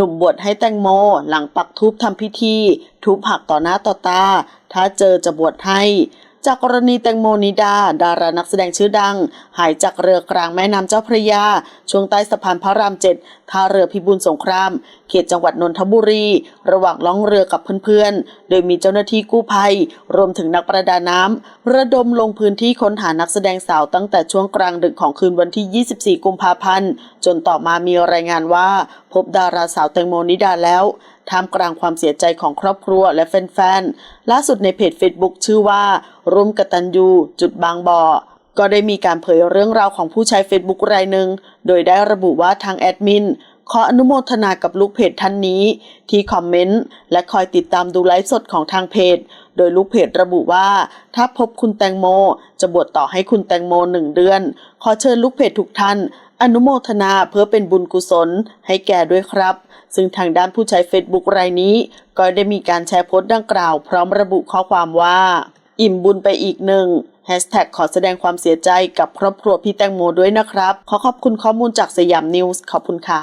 หนุ่มบวชให้แตงโม หลังปักทูบทำพิธี ทูบผักต่อหน้าต่อตา ถ้าเจอจะบวชให้ จากกรณีแตงโมนิดา ดารานักแสดงชื่อดัง หายจากเรือกลางแม่น้ำเจ้าพระยา ช่วงใต้สะพานพระรามเจ็ดท่าเรือพิบูลสงคราม เขตจังหวัดนนทบุรี ระหว่างล่องเรือกับเพื่อนๆ โดยมีเจ้าหน้าที่กู้ภัย รวมถึงนักประดาน้ำระดมลงพื้นที่ค้นหานักแสดงสาวตั้งแต่ช่วงกลางดึกของคืนวันที่ 24 กุมภาพันธ์ จนต่อมามีรายงานว่า พบดาราสาวแตงโมนิดาแล้ว ท่ามกลางความเสียใจของครอบครัวและแฟนๆ ล่าสุดในเพจ Facebook ชื่อว่าร่มกตันยูจุดบางบ่อก็ได้มีการเผยเรื่องราวของผู้ใช้ Facebook รายหนึ่ง โดยได้ระบุว่าทางแอดมินขออนุโมทนากับลูกเพจท่านนี้ ที่คอมเมนต์และคอยติดตามดูไลฟ์สดของทางเพจ โดยลูกเพจระบุว่า ถ้าพบคุณแตงโม จะบวชต่อให้คุณแตงโมหนึ่งเดือน ขอเชิญลูกเพจทุกท่าน อนุโมทนาเพื่อเป็นบุญกุศลให้แก่ด้วยครับ ซึ่งทางด้านผู้ใช้ Facebook รายนี้ ก็ได้มีการแชร์โพสต์ดังกล่าว พร้อมระบุข้อความว่า อิ่มบุญไปอีกหนึ่งแฮชแท็กขอแสดงความเสียใจกับครอบครัวพี่แตงโมด้วยนะครับ ขอขอบคุณข้อมูลจากสยามนิวส์ขอบคุณค่ะ